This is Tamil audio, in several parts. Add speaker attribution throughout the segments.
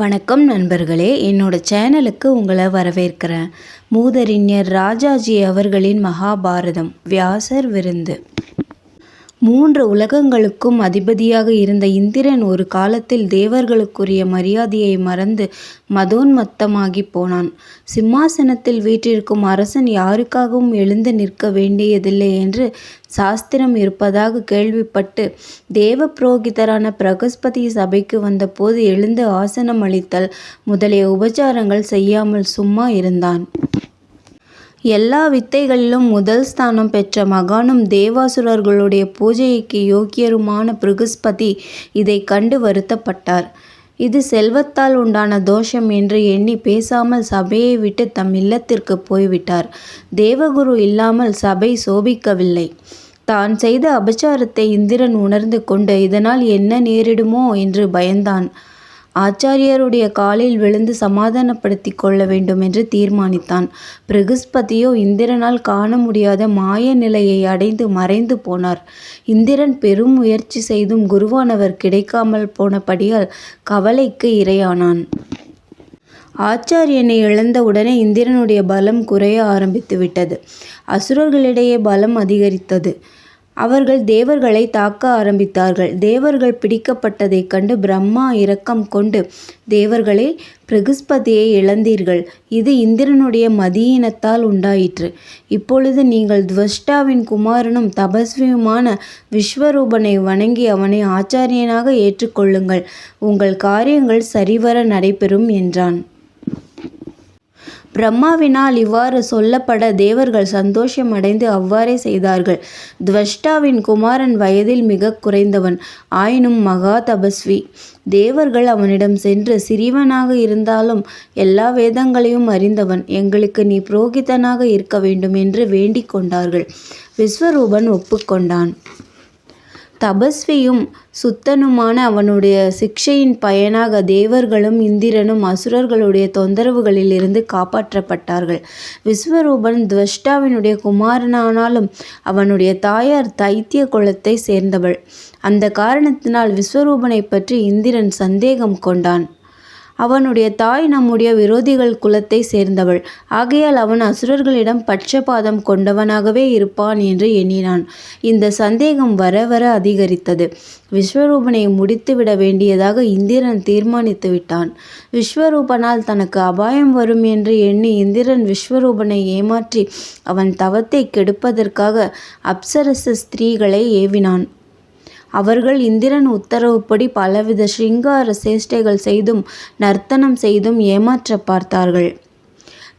Speaker 1: வணக்கம் நண்பர்களே. என்னோட சேனலுக்கு உங்களை வரவேற்கிறேன். மூதறிஞர் ராஜாஜி அவர்களின் மகாபாரதம் வியாசர் விருந்து. மூன்று உலகங்களுக்கும் அதிபதியாக இருந்த இந்திரன் ஒரு காலத்தில் தேவர்களுக்குரிய மரியாதையை மறந்து மதோன்மத்தமாகிப் போனான். சிம்மாசனத்தில் வீற்றிருக்கும் அரசன் யாருக்காகவும் எழுந்து நிற்க வேண்டியதில்லை என்று சாஸ்திரம் இருப்பதாக கேள்விப்பட்டு தேவ புரோகிதரான பிரகஸ்பதி சபைக்கு வந்தபோது எழுந்து ஆசனம் அளித்தல் முதலிய உபசாரங்கள் செய்யாமல் சும்மா இருந்தான். எல்லா வித்தைகளிலும் முதல் ஸ்தானம் பெற்ற மகானும் தேவாசுரர்களுடைய பூஜைக்கு யோக்கியருமான பிருகுஸ்பதி இதை கண்டு வருத்தப்பட்டார். இது செல்வத்தால் உண்டான தோஷம் என்று எண்ணி பேசாமல் சபையை விட்டு தம் இல்லத்திற்குப் போய்விட்டார். தேவகுரு இல்லாமல் சபை சோபிக்கவில்லை. தான் செய்த அபச்சாரத்தை இந்திரன் உணர்ந்து கொண்டு இதனால் என்ன நேரிடுமோ என்று பயந்தான். ஆச்சாரியருடைய காலில் விழுந்து சமாதானப்படுத்திக் கொள்ள வேண்டும் என்று தீர்மானித்தான். பிரகஸ்பதியோ இந்திரனால் காண முடியாத மாய நிலையை அடைந்து மறைந்து போனார். இந்திரன் பெரும் முயற்சி செய்தும் குருவானவர் கிடைக்காமல் போனபடியால் கவலைக்கு இரையானான். ஆச்சாரியனை இழந்தவுடனே இந்திரனுடைய பலம் குறைய ஆரம்பித்து விட்டது அசுரர்களிடையே பலம் அதிகரித்தது. அவர்கள் தேவர்களை தாக்க ஆரம்பித்தார்கள். தேவர்கள் பிடிக்கப்பட்டதைக் கண்டு பிரம்மா இரக்கம் கொண்டு தேவர்களே பிருகுஸ்பதியை இழந்தீர்கள். இது இந்திரனுடைய மதியீனத்தால் உண்டாயிற்று. இப்பொழுது நீங்கள் துவஷ்டாவின் குமாரனும் தபஸ்வியுமான விஸ்வரூபனை வணங்கி அவனை ஆச்சாரியனாக ஏற்றுக்கொள்ளுங்கள் உங்கள் காரியங்கள் சரிவர நடைபெறும் என்றான். பிரம்மாவினால் இவ்வாறு சொல்லப்பட தேவர்கள் சந்தோஷம் அடைந்து அவ்வாறே செய்தார்கள். துவஷ்டாவின் குமாரன் வயதில் மிகக் குறைந்தவன். ஆயினும் மகா தபஸ்வி. தேவர்கள் அவனிடம் சென்று சிறியவனாக இருந்தாலும் எல்லா வேதங்களையும் அறிந்தவன். எங்களுக்கு நீ புரோகிதனாக இருக்க வேண்டும் என்று வேண்டிக் கொண்டார்கள். விஸ்வரூபன் ஒப்புக்கொண்டான். தபஸ்வியும் சுத்தனுமான அவனுடைய சிக்ஷையின் பயனாக தேவர்களும் இந்திரனும் அசுரர்களுடைய தொந்தரவுகளிலிருந்து காப்பாற்றப்பட்டார்கள். விஸ்வரூபன் துவஷ்டாவினுடைய குமாரனானாலும் அவனுடைய தாயார் தைத்திய குலத்தை சேர்ந்தவள். அந்த காரணத்தினால் விஸ்வரூபனைப் பற்றி இந்திரன் சந்தேகம் கொண்டான். அவனுடைய தாய் நம்முடைய விரோதிகள் குலத்தைச் சேர்ந்தவள். ஆகையால் அவன் அசுரர்களிடம் பட்சபாதம் கொண்டவனாகவே இருப்பான் என்று எண்ணினான். இந்த சந்தேகம் வர வர அதிகரித்தது. விஸ்வரூபனை முடித்துவிட வேண்டியதாக இந்திரன் தீர்மானித்து விட்டான் விஸ்வரூபனால் தனக்கு அபாயம் வரும் என்று எண்ணி இந்திரன் விஸ்வரூபனை ஏமாற்றி அவன் தவத்தை கெடுப்பதற்காக அப்சரச ஸ்திரீகளை ஏவினான். அவர்கள் இந்திரன் உத்தரவுப்படி பலவித சிருங்கார சேஷ்டைகள் செய்தும் நர்த்தனம் செய்தும் ஏமாற்றப் பார்த்தார்கள்.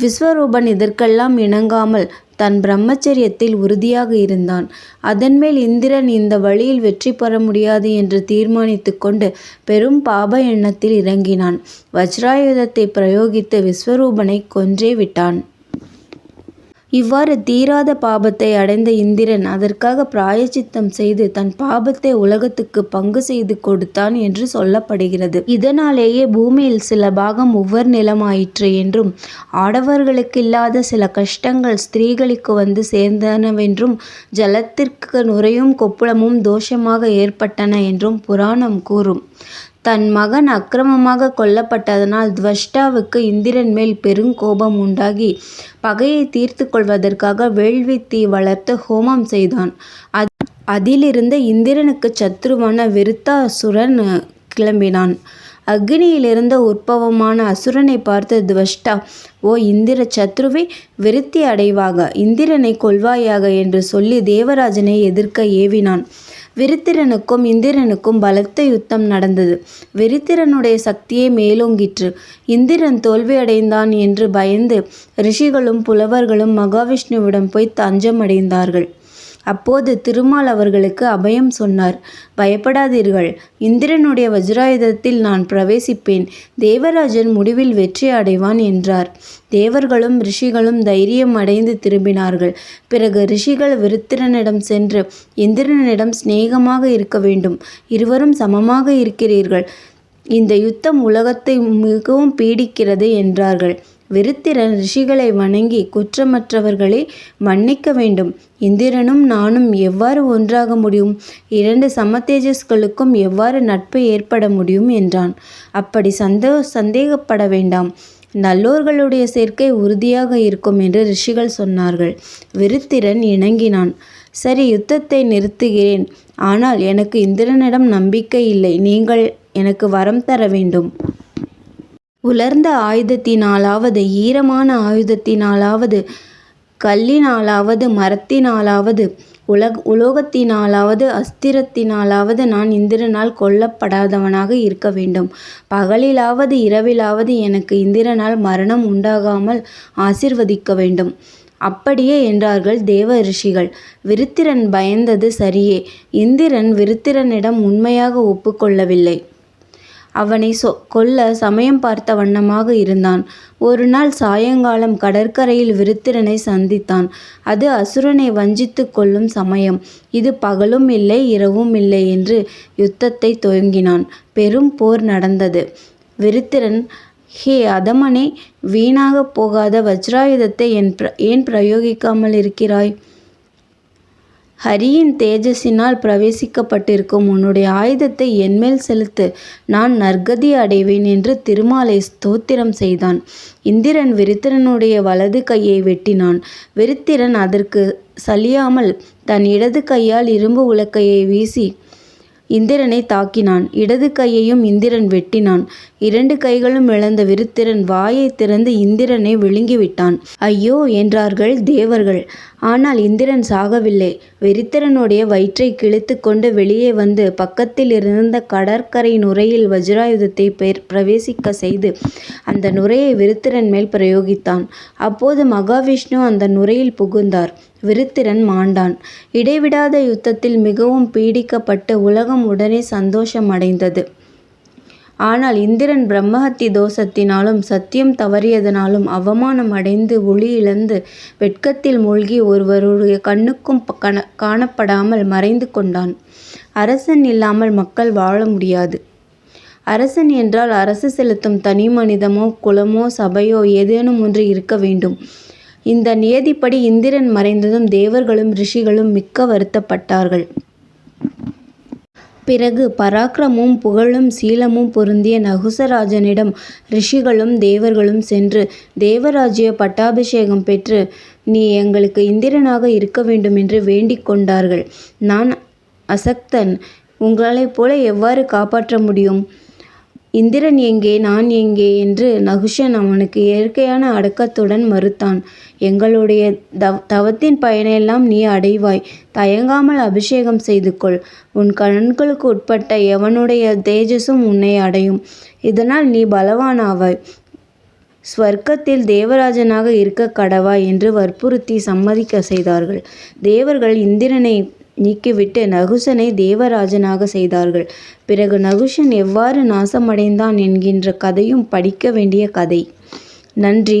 Speaker 1: விஸ்வரூபன் இதற்கெல்லாம் இணங்காமல் தன் பிரம்மச்சரியத்தில் உறுதியாக இருந்தான். அதன்மேல் இந்திரன் இந்த வழியில் வெற்றி பெற முடியாது என்று தீர்மானித்துக் கொண்டு பெரும் பாப எண்ணத்தில் இறங்கினான். வஜ்ராயுதத்தைப் பிரயோகித்து விஸ்வரூபனைக் கொன்றே விட்டான். இவ்வாறு தீராத பாபத்தை அடைந்த இந்திரன் அதற்காக பிராயச்சித்தம் செய்து தன் பாபத்தை உலகத்துக்கு பங்கு செய்து கொடுத்தான் என்று சொல்லப்படுகிறது. இதனாலேயே பூமியில் சில பாகம் உவர் நிலமாயிற்று என்றும் ஆடவர்களுக்கில்லாத சில கஷ்டங்கள் ஸ்திரீகளுக்கு வந்து சேர்ந்தனவென்றும் ஜலத்திற்கு நுரையும் கொப்புளமும் தோஷமாக ஏற்பட்டன என்றும் புராணம் கூறும். தன் மகன் அக்கிரமமாக கொல்லப்பட்டதனால் துவஷ்டாவுக்கு இந்திரன் மேல் பெருங்கோபம் உண்டாகி பகையை தீர்த்துக் கொள்வதற்காக வேள்வி தீ வளர்த்து ஹோமம் செய்தான். அதிலிருந்த இந்திரனுக்கு சத்ருவான விருத்தாசுரன் கிளம்பினான். அக்னியிலிருந்த உற்பவமான அசுரனை பார்த்து துவஷ்டா ஓ இந்திர சத்ருவே விருத்தி அடைவாக இந்திரனை கொள்வாயாக என்று சொல்லி தேவராஜனை எதிர்க்க ஏவினான். விரித்திரனுக்கும் இந்திரனுக்கும் பலத்த யுத்தம் நடந்தது. விரித்திரனுடைய சக்தியே மேலோங்கிற்று. இந்திரன் தோல்வியடைந்தான் என்று பயந்து ரிஷிகளும் புலவர்களும் மகாவிஷ்ணுவிடம் போய்த் தஞ்சம் அடைந்தார்கள். அப்போது திருமால் அவர்களுக்கு அபயம் சொன்னார். பயப்படாதீர்கள். இந்திரனுடைய வஜ்ராயுதத்தில் நான் பிரவேசிப்பேன். தேவராஜன் முடிவில் வெற்றி அடைவான் என்றார். தேவர்களும் ரிஷிகளும் தைரியம் அடைந்து திரும்பினார்கள். பிறகு ரிஷிகள் விருத்திரனிடம் சென்று இந்திரனிடம் சிநேகமாக இருக்க வேண்டும். இருவரும் சமமாக இருக்கிறீர்கள். இந்த யுத்தம் உலகத்தை மிகவும் பீடிக்கிறது என்றார்கள். விருத்திரன் ரிஷிகளை வணங்கி குற்றமற்றவர்களை மன்னிக்க வேண்டும். இந்திரனும் நானும் எவ்வாறு ஒன்றாக முடியும்? இரண்டு சமதேஜஸ்களுக்கும் எவ்வாறு நட்பு ஏற்பட முடியும்? என்றான். அப்படி சந்தோ சந்தேகப்பட வேண்டாம். நல்லோர்களுடைய சேர்க்கை உறுதியாக இருக்கும் என்று ரிஷிகள் சொன்னார்கள். விருத்திரன் இணங்கினான். சரி யுத்தத்தை நிறுத்துகிறேன். ஆனால் எனக்கு இந்திரனிடம் நம்பிக்கை இல்லை. நீங்கள் எனக்கு வரம் தர வேண்டும். உலர்ந்த ஆயுதத்தினாலாவது ஈரமான ஆயுதத்தினாலாவது கல்லினாலாவது மரத்தினாலாவது உலக உலோகத்தினாலாவது அஸ்திரத்தினாலாவது நான் இந்திரனால் கொல்லப்படாதவனாக இருக்க வேண்டும். பகலிலாவது இரவிலாவது எனக்கு இந்திரனால் மரணம் உண்டாகாமல் ஆசிர்வதிக்க வேண்டும். அப்படியே என்றார்கள் தேவ ரிஷிகள். விருத்திரன் பயந்தது சரியே. இந்திரன் விருத்திரனிடம் உண்மையாக ஒப்புக்கொள்ளவில்லை. அவனை சொ கொல்ல சமயம் பார்த்த வண்ணமாக இருந்தான். ஒரு நாள் சாயங்காலம் கடற்கரையில் விருத்திரனை சந்தித்தான். அது அசுரனை வஞ்சித்து கொள்ளும் சமயம். இது பகலும் இல்லை இரவும் இல்லை என்று யுத்தத்தை துவங்கினான். பெரும் போர் நடந்தது. விருத்திரன் ஹே அதமனே வீணாக போகாத வஜ்ராயுதத்தை என் பிர ஏன் பிரயோகிக்காமல் இருக்கிறாய்? ஹரியின் தேஜஸினால் பிரவேசிக்கப்பட்டிருக்கும் உன்னுடைய ஆயுதத்தை என்மேல் செலுத்து. நான் நற்கதி அடைவேன் என்று திருமாலை ஸ்தோத்திரம் செய்தான். இந்திரன் விருத்திரனுடைய வலது கையை வெட்டினான். விருத்திரன் அதற்கு சலியாமல் தன் இடது கையால் இரும்பு உலக்கையை வீசி இந்திரனை தாக்கினான். இடது கையையும் இந்திரன் வெட்டினான். இரண்டு கைகளும் இழந்த விருத்திரன் வாயை திறந்து இந்திரனை விழுங்கிவிட்டான். ஐயோ என்றார்கள் தேவர்கள். ஆனால் இந்திரன் சாகவில்லை. விருத்திரனுடைய வயிற்றை கிழித்து கொண்டு வெளியே வந்து பக்கத்தில் இருந்த கடற்கரை நுரையில் வஜ்ராயுதத்தை பெயர் பிரவேசிக்க செய்து அந்த நுரையை விருத்திரன் மேல் பிரயோகித்தான். அப்போது மகாவிஷ்ணு அந்த நுரையில் புகுந்தார். விருத்திரன் மாண்டான். இடைவிடாத யுத்தத்தில் மிகவும் பீடிக்கப்பட்டு உலகம் உடனே சந்தோஷம் அடைந்தது ஆனால் இந்திரன் பிரம்மஹத்தி தோஷத்தினாலும் சத்தியம் தவறியதனாலும் அவமானம் அடைந்து ஒளி இழந்து வெட்கத்தில் மூழ்கி ஒருவருடைய கண்ணுக்கும் கண காணப்படாமல் மறைந்து கொண்டான். அரசன் இல்லாமல் மக்கள் வாழ முடியாது. அரசன் என்றால் அரசு செலுத்தும் தனி மனிதமோ குலமோ சபையோ ஏதேனும் ஒன்று இருக்க வேண்டும். இந்த நியதிப்படி இந்திரன் மறைந்ததும் தேவர்களும் ரிஷிகளும் மிக்க வருத்தப்பட்டார்கள். பிறகு பராக்கிரமும் புகழும் சீலமும் பொருந்திய நகுசராஜனிடம் ரிஷிகளும் தேவர்களும் சென்று தேவராஜ்ய பட்டாபிஷேகம் பெற்று நீ எங்களுக்கு இந்திரனாக இருக்க வேண்டும் என்று வேண்டிக் கொண்டார்கள். நான் அசக்தன். உங்களைப் போல எவ்வாறு காப்பாற்ற முடியும்? இந்திரன் எங்கே? நான் எங்கே? என்று நகுஷன் அவனுக்கு இயற்கையான அடக்கத்துடன் மறுத்தான். எங்களுடைய தவ தவத்தின் பயனையெல்லாம் நீ அடைவாய். தயங்காமல் அபிஷேகம் செய்து கொள் உன் கண்களுக்கு உட்பட்ட எவனுடைய தேஜஸும் உன்னை அடையும். இதனால் நீ பலவானாவாய். ஸ்வர்க்கத்தில் தேவராஜனாக இருக்க கடவாய் என்று வற்புறுத்தி சம்மதிக்க செய்தார்கள். தேவர்கள் இந்திரனை நீக்கிவிட்டு நகுசனை தேவராஜனாக செய்தார்கள். பிறகு நகுஷன் எவ்வாறு நாசமடைந்தான் என்கின்ற கதையும் படிக்க வேண்டிய கதை. நன்றி.